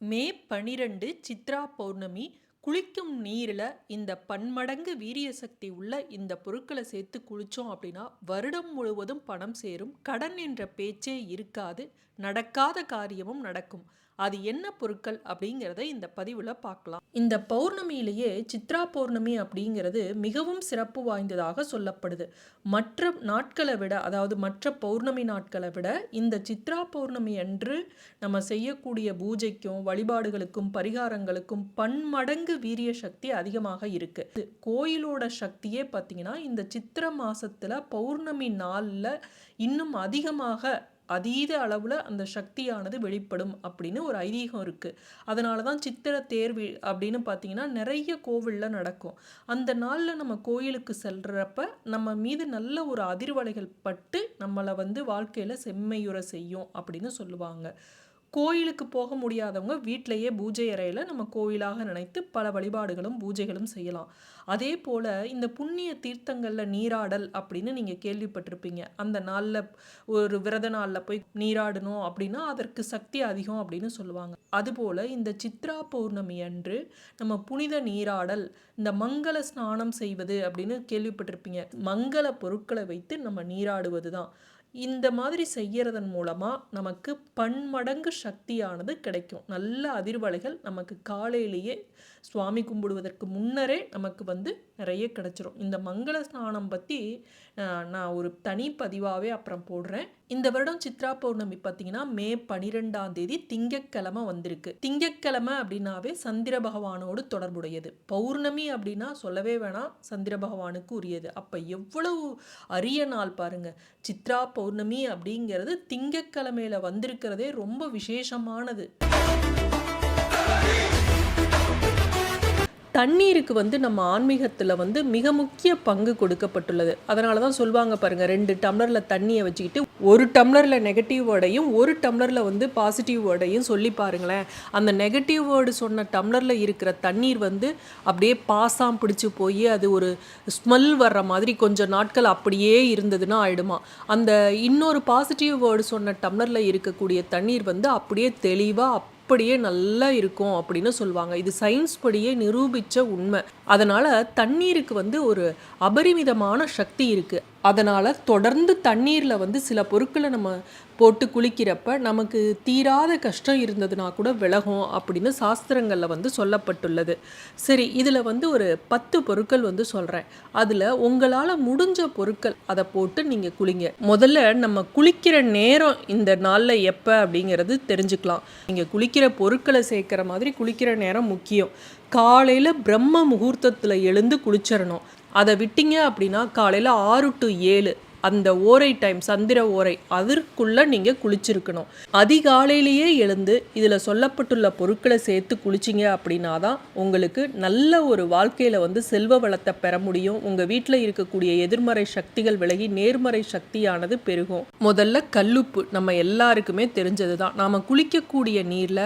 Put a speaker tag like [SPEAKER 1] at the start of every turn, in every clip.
[SPEAKER 1] மே பனிரெண்டு சித்ரா பௌர்ணமி குளிக்கும் நீரில் இந்த பன்மடங்கு வீரிய சக்தி உள்ள இந்த பொருட்களை சேர்த்து குளித்தோம் அப்படின்னா வருடம் முழுவதும் பணம் சேரும். கடன் என்ற பேச்சே இருக்காது. நடக்காத காரியமும் நடக்கும். அது என்ன பொருட்கள் அப்படிங்கிறத இந்த பதிவில் பார்க்கலாம். இந்த பௌர்ணமியிலேயே சித்ரா பௌர்ணமி அப்படிங்கிறது மிகவும் சிறப்பு வாய்ந்ததாக சொல்லப்படுது. மற்ற நாட்களை விட அதாவது மற்ற பௌர்ணமி நாட்களை விட இந்த சித்ரா பௌர்ணமி அன்று நம்ம செய்யக்கூடிய பூஜைக்கும் வழிபாடுகளுக்கும் பரிகாரங்களுக்கும் பன்மடங்கு வீரிய சக்தி அதிகமாக இருக்கு. இது கோயிலோட சக்தியே பார்த்தீங்கன்னா இந்த சித்திர மாசத்துல பௌர்ணமி நாளில் இன்னும் அதிகமாக அதீத அளவில் அந்த சக்தியானது வெளிப்படும் அப்படின்னு ஒரு ஐதீகம் இருக்குது அதனால தான் சித்திர தேர்வு அப்படின்னு பார்த்தீங்கன்னா நிறைய கோவிலில் நடக்கும். அந்த நாளில் நம்ம கோயிலுக்கு செல்றப்ப நம்ம மீது நல்ல ஒரு அதிர்வலைகள் பட்டு நம்மளை வந்து வாழ்க்கையில் செம்மையுற செய்யும் அப்படின்னு சொல்லுவாங்க. கோயிலுக்கு போக முடியாதவங்க வீட்டிலையே பூஜை அறையில் நம்ம கோயிலாக நினைத்து பல வழிபாடுகளும் பூஜைகளும் செய்யலாம். அதே போல் இந்த புண்ணிய தீர்த்தங்களில் நீராடல் அப்படின்னு நீங்கள் கேள்விப்பட்டிருப்பீங்க. அந்த நாளில் ஒரு விரத நாளில் போய் நீராடணும் அப்படின்னா அதற்கு சக்தி அதிகம் அப்படின்னு சொல்லுவாங்க. அதுபோல் இந்த சித்ரா பௌர்ணமி அன்று நம்ம புனித நீராடல் இந்த மங்கள ஸ்நானம் செய்வது அப்படின்னு கேள்விப்பட்டிருப்பீங்க. மங்கள பொருட்களை வைத்து நம்ம நீராடுவது தான் இந்த மாதிரி செய்யறதன் மூலமாக நமக்கு பன்மடங்கு சக்தியானது கிடைக்கும். நல்ல அதிர்வலைகள் நமக்கு காலையிலேயே சுவாமி கும்பிடுவதற்கு முன்னரே நமக்கு வந்து நிறைய கிடச்சிரும். இந்த மங்கள ஸ்நானம் பற்றி நான் ஒரு தனி பதிவாகவே அப்புறம் போடுறேன். இந்த வருடம் சித்ரா பௌர்ணமி பார்த்தீங்கன்னா மே பனிரெண்டாம் தேதி திங்கக்கிழமை வந்திருக்கு. திங்கக்கிழமை அப்படின்னாவே சந்திர பகவானோடு தொடர்புடையது. பௌர்ணமி அப்படின்னா சொல்லவே வேணாம் சந்திர பகவானுக்கு உரியது. அப்போ எவ்வளவு அரிய நாள் பாருங்க. சித்ரா பௌர்ணமி அப்படிங்கிறது திங்கக்கிழமையில வந்திருக்கிறதே ரொம்ப விசேஷமானது. தண்ணீருக்கு வந்து நம்ம ஆன்மீகத்தில் வந்து மிக முக்கிய பங்கு கொடுக்கப்பட்டுள்ளது. அதனால தான் சொல்லுவாங்க பாருங்கள் ரெண்டு டம்ளரில் தண்ணியை வச்சுக்கிட்டு ஒரு டம்ளரில் நெகட்டிவ் வேர்டையும் ஒரு டம்ளரில் வந்து பாசிட்டிவ் வேர்டையும் சொல்லி பாருங்களேன். அந்த நெகட்டிவ் வேர்டு சொன்ன டம்ளரில் இருக்கிற தண்ணீர் வந்து அப்படியே பாசாம் பிடிச்சி போய் அது ஒரு ஸ்மெல் வர்ற மாதிரி கொஞ்சம் நாட்கள் அப்படியே இருந்ததுன்னா ஆயிடுமா. அந்த இன்னொரு பாசிட்டிவ் வேர்டு சொன்ன டம்ளரில் இருக்கக்கூடிய தண்ணீர் வந்து அப்படியே தெளிவாக அப்படியே நல்லா இருக்கும் அப்படின்னு சொல்லுவாங்க. இது சயின்ஸ் படியே நிரூபித்த உண்மை. அதனால் தண்ணீருக்கு வந்து ஒரு அபரிமிதமான சக்தி இருக்குது அதனால் தொடர்ந்து தண்ணீரில் வந்து சில பொருட்களை நம்ம போட்டு குளிக்கிறப்ப நமக்கு தீராத கஷ்டம் இருந்ததுனா கூட விலகும் அப்படின்னு சாஸ்திரங்களில் வந்து சொல்லப்பட்டுள்ளது. சரி இதில் வந்து ஒரு பத்து பொருட்கள் வந்து சொல்கிறேன் அதில் உங்களால் முடிஞ்ச பொருட்கள் அதை போட்டு நீங்கள் குளிங்க. முதல்ல நம்ம குளிக்கிற நேரம் இந்த நாளில் எப்போ அப்படிங்கிறது தெரிஞ்சுக்கலாம். நீங்கள் குளிக்கிற பொருட்களை சேர்க்குற மாதிரி குளிக்கிற நேரம் முக்கியம். காலையில் பிரம்ம முகூர்த்தத்தில் எழுந்து குளிச்சிடணும். அதை விட்டீங்க அப்படின்னா காலையில் ஆறு டு ஏழு அந்த ஓரை டைம் சந்திர ஓரை அதற்குள்ளே நீங்கள் குளிச்சிருக்கணும். அதிகாலையிலேயே எழுந்து இதில் சொல்லப்பட்டுள்ள பொருட்களை சேர்த்து குளிச்சிங்க அப்படின்னா தான் உங்களுக்கு நல்ல ஒரு வாழ்க்கையில் வந்து செல்வ வளத்தை பெற முடியும். உங்கள் வீட்டில் இருக்கக்கூடிய எதிர்மறை சக்திகள் விலகி நேர்மறை சக்தியானது பெருகும். முதல்ல கல்லுப்பு நம்ம எல்லாருக்குமே தெரிஞ்சது தான் நாம் குளிக்கக்கூடிய நீரில்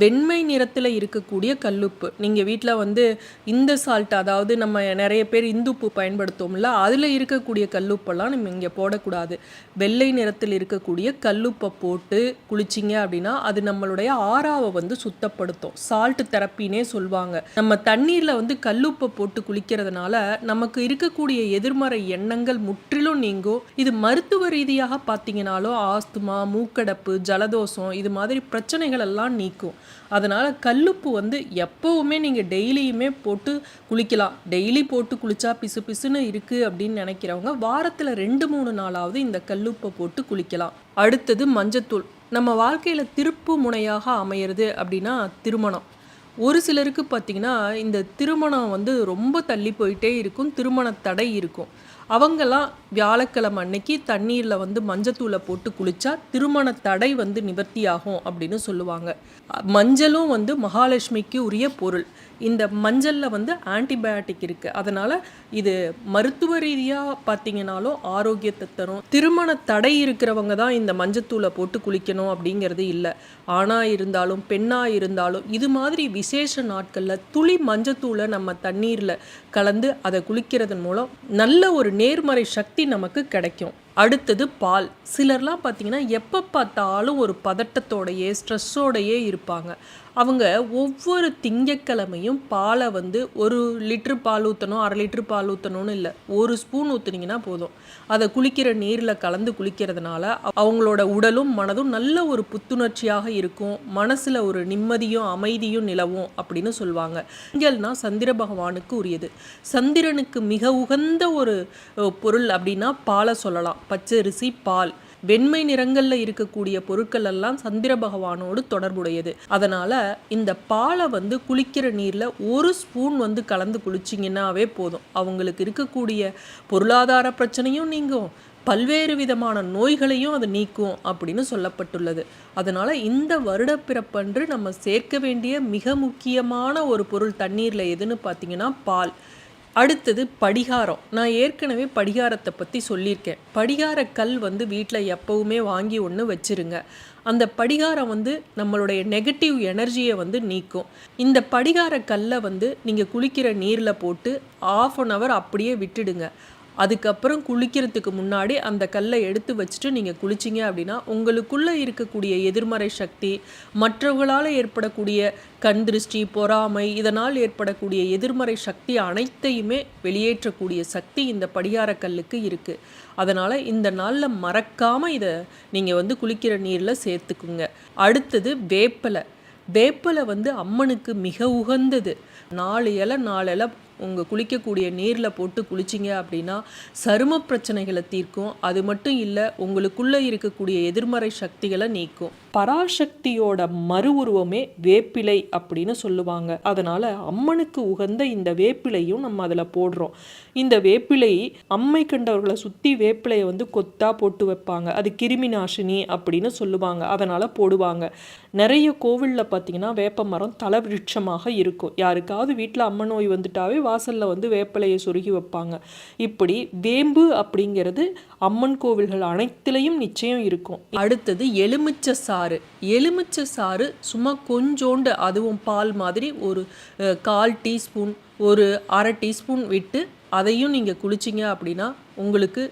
[SPEAKER 1] வெண்மை நிறத்தில் இருக்கக்கூடிய கல்லுப்பு. நீங்கள் வீட்டில் வந்து இந்த சால்ட் அதாவது நம்ம நிறைய பேர் இந்துப்பு பயன்படுத்துவோம்ல அதில் இருக்கக்கூடிய கல்லுப்பெல்லாம் நம்ம இங்கே போடக்கூடாது. வெள்ளை நிறத்தில் இருக்கக்கூடிய கல்லுப்பை போட்டு குளிச்சிங்க அப்படின்னா அது நம்மளுடைய ஆறாவை வந்து சுத்தப்படுத்தும். சால்ட் தெரப்பின்னே சொல்லுவாங்க நம்ம தண்ணீரில் வந்து கல்லுப்பை போட்டு குளிக்கிறதுனால நமக்கு இருக்கக்கூடிய எதிர்மறை எண்ணங்கள் முற்றிலும் நீங்கும். இது மருத்துவ ரீதியாக பார்த்தீங்கனாலும் ஆஸ்துமா மூக்கடப்பு ஜலதோஷம் இது மாதிரி பிரச்சனைகள் எல்லாம் நீக்கும். அதனால் கல்லுப்பு வந்து எப்போவுமே நீங்கள் டெய்லியுமே போட்டு குளிக்கலாம். டெய்லி போட்டு குளித்தா பிசு பிசுன்னு இருக்குது அப்படின்னு நினைக்கிறவங்க வாரத்தில் ரெண்டு மூணு நாளாவது இந்த கல்லுப்பை போட்டு குளிக்கலாம். அடுத்தது மஞ்சத்தூள். நம்ம வாழ்க்கையில் திருப்பு முனையாக அமையிறது அப்படின்னா திருமணம். ஒரு சிலருக்கு பார்த்திங்கன்னா இந்த திருமணம் வந்து ரொம்ப தள்ளி போயிட்டே இருக்கும். திருமண தடை இருக்கும். அவங்கெல்லாம் வியாழக்கிழமை அன்னைக்கு தண்ணீரில் வந்து மஞ்சத்தூளை போட்டு குளித்தா திருமண தடை வந்து நிவர்த்தியாகும் அப்படின்னு சொல்லுவாங்க. மஞ்சளும் வந்து மகாலட்சுமிக்கு உரிய பொருள். இந்த மஞ்சளில் வந்து ஆன்டிபயாட்டிக் இருக்குது அதனால் இது மருத்துவ ரீதியாக பார்த்தீங்கனாலும் ஆரோக்கியத்தை தரும். திருமண தடை இருக்கிறவங்க தான் இந்த மஞ்சத்தூளை போட்டு குளிக்கணும் அப்படிங்கிறது இல்லை. ஆணாக இருந்தாலும் பெண்ணாக இருந்தாலும் இது மாதிரி விசேஷ நாட்களில் துளி மஞ்சத்தூளை நம்ம தண்ணீரில் கலந்து அதை குளிக்கிறதன் மூலம் நல்ல ஒரு நேர்மறை சக்தி நமக்கு கிடைக்கும். அடுத்தது பால். சிலர்லாம் பார்த்தீங்கன்னா எப்போ பார்த்தாலும் ஒரு பதட்டத்தோடையே ஸ்ட்ரெஸ்ஸோடையே இருப்பாங்க. அவங்க ஒவ்வொரு திங்கட்கிழமையும் பாலை வந்து ஒரு லிட்ரு பால் ஊற்றணும் அரை லிட்ரு பால் ஊற்றணும்னு இல்லை. ஒரு ஸ்பூன் ஊற்றுனீங்கன்னா போதும். அதை குளிக்கிற நீரில் கலந்து குளிக்கிறதுனால அவங்களோட உடலும் மனதும் நல்ல ஒரு புத்துணர்ச்சியாக இருக்கும். மனசில் ஒரு நிம்மதியும் அமைதியும் நிலவும் அப்படின்னு சொல்லுவாங்க. திங்கள்னா சந்திர பகவானுக்கு உரியது. சந்திரனுக்கு மிக உகந்த ஒரு பொருள் அப்படின்னா பாலை சொல்லலாம். பச்சரிசி பால். வெண்மை நிறங்களில் இருக்கக்கூடிய பொருட்கள் எல்லாம் சந்திர பகவானோடு தொடர்புடையது. அதனால இந்த பாலை வந்து குளிக்கிற நீரில் ஒரு ஸ்பூன் வந்து கலந்து குளிச்சிங்கன்னாவே போதும். அவங்களுக்கு இருக்கக்கூடிய பொருளாதார பிரச்சனையும் நீங்கும். பல்வேறு விதமான நோய்களையும் அது நீக்கும் அப்படின்னு சொல்லப்பட்டுள்ளது. அதனால இந்த வருடப்பிறப்பன்று நம்ம சேர்க்க வேண்டிய மிக முக்கியமான ஒரு பொருள் தண்ணீரில் எதுன்னு பார்த்தீங்கன்னா பால். அடுத்தது படிகாரம். நான் ஏற்கனவே படிகாரத்தை பற்றி சொல்லியிருக்கேன். படிகார கல் வந்து வீட்டில் எப்போவுமே வாங்கி ஒன்று வச்சிருங்க. அந்த படிகாரம் வந்து நம்மளுடைய நெகட்டிவ் எனர்ஜியை வந்து நீக்கும். இந்த படிகார கல்லை வந்து நீங்கள் குளிக்கிற நீரில் போட்டு ஆஃப் அன் ஹவர் அப்படியே விட்டுடுங்க. அதுக்கப்புறம் குளிக்கிறதுக்கு முன்னாடி அந்த கல்லை எடுத்து வச்சுட்டு நீங்கள் குளிச்சிங்க அப்படின்னா உங்களுக்குள்ளே இருக்கக்கூடிய எதிர்மறை சக்தி மற்றவர்களால் ஏற்படக்கூடிய கண் திருஷ்டி பொறாமை இதனால் ஏற்படக்கூடிய எதிர்மறை சக்தி அனைத்தையுமே வெளியேற்றக்கூடிய சக்தி இந்த படிகார கல்லுக்கு இருக்குது அதனால் இந்த நாளில் மறக்காமல் இதை நீங்கள் வந்து குளிக்கிற நீரில் சேர்த்துக்குங்க. அடுத்தது வேப்பலை. வேப்பலை வந்து அம்மனுக்கு மிக உகந்தது. நாலு இலை நாலு இலை உங்கள் குளிக்கக்கூடிய நீரில் போட்டு குளிச்சிங்க அப்படின்னா சரும பிரச்சனைகளை தீர்க்கும். அது மட்டும் இல்லை உங்களுக்குள்ளே இருக்கக்கூடிய எதிர்மறை சக்திகளை நீக்கும். பராசக்தியோட மறு உருவமே வேப்பிலை அப்படின்னு சொல்லுவாங்க. அதனால் அம்மனுக்கு உகந்த இந்த வேப்பிலையும் நம்ம அதில் போடுறோம். இந்த வேப்பிலை அம்மை கண்டவர்களை சுற்றி வேப்பிலையை வந்து கொத்தா போட்டு வைப்பாங்க. அது கிருமி நாசினி அப்படின்னு சொல்லுவாங்க. அதனால் போடுவாங்க. நிறைய கோவிலில் பார்த்தீங்கன்னா வேப்ப மரம் தலவிருட்சமாக இருக்கும். யாருக்காவது வீட்டில் அம்மன் நோய் வந்துட்டாவே வாசலில் வந்து வேப்பிலையை சொருகி வைப்பாங்க. இப்படி வேம்பு அப்படிங்கிறது அம்மன் கோவில்கள் அனைத்துலேயும் நிச்சயம் இருக்கும். அடுத்தது எலுமிச்சை சாறு. எலுமிச்சை சாறு சும்மா கொஞ்சோண்டு அதுவும் பால் மாதிரி ஒரு கால் டீஸ்பூன் ஒரு அரை டீஸ்பூன் விட்டு அதையும் நீங்கள் குளிச்சிங்க அப்படின்னா உங்களுக்கு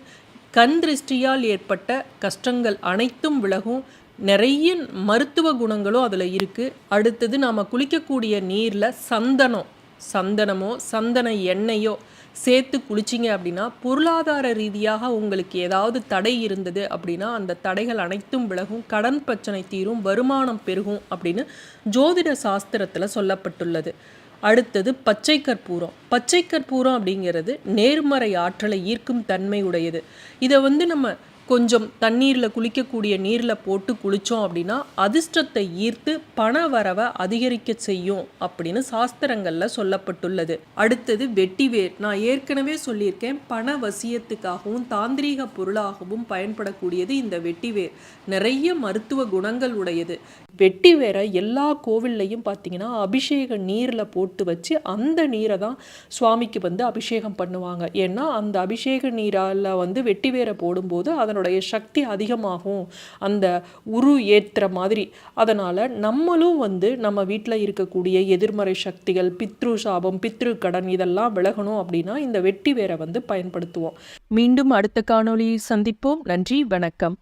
[SPEAKER 1] கண் திருஷ்டியால் ஏற்பட்ட கஷ்டங்கள் அனைத்தும் விலகும். நிறைய மருத்துவ குணங்களும் அதில் இருக்குது அடுத்தது நாம் குளிக்கக்கூடிய நீரில் சந்தனம். சந்தனமோ சந்தன எண்ணெயோ சேர்த்து குளிச்சிங்க அப்படின்னா பொருளாதார ரீதியாக உங்களுக்கு ஏதாவது தடை இருந்தது அப்படின்னா அந்த தடைகள் அனைத்தும் விலகும் கடன் பிரச்சனை தீரும் வருமானம் பெருகும் அப்படின்னு ஜோதிட சாஸ்திரத்தில் சொல்லப்பட்டுள்ளது. அடுத்தது பச்சை கற்பூரம். பச்சை கற்பூரம் அப்படிங்கிறது நேர்மறை ஆற்றலை ஈர்க்கும் தன்மை உடையது இதை வந்து நம்ம கொஞ்சம் தண்ணீரில் குளிக்கக்கூடிய நீரில் போட்டு குளித்தோம் அப்படின்னா அதிர்ஷ்டத்தை ஈர்த்து பண வரவை அதிகரிக்க செய்யும் அப்படின்னு சாஸ்திரங்களில் சொல்லப்பட்டுள்ளது. அடுத்தது வெட்டிவேர் நான் ஏற்கனவே சொல்லியிருக்கேன் பண வசியத்துக்காகவும் தாந்திரீக பொருளாகவும் பயன்படக்கூடியது இந்த வெட்டிவேர் நிறைய மருத்துவ குணங்கள் உடையது. வெட்டி வேற எல்லா கோவில்லையும் பார்த்தீங்கன்னா அபிஷேக நீரில் போட்டு வச்சு அந்த நீரை தான் சுவாமிக்கு வந்து அபிஷேகம் பண்ணுவாங்க. ஏன்னா அந்த அபிஷேக நீரால் வந்து வெட்டி வேற போடும்போது அதனுடைய சக்தி அதிகமாகும். அந்த உரு ஏற்றுற மாதிரி. அதனால் நம்மளும் வந்து நம்ம வீட்டில் இருக்கக்கூடிய எதிர்மறை சக்திகள் பித்ரு சாபம் பித்ரு கடன் இதெல்லாம் விலகணும் அப்படின்னா இந்த வெட்டி வேரை வந்து பயன்படுத்துவோம். மீண்டும் அடுத்த காணொளியில் சந்திப்போம். நன்றி வணக்கம்.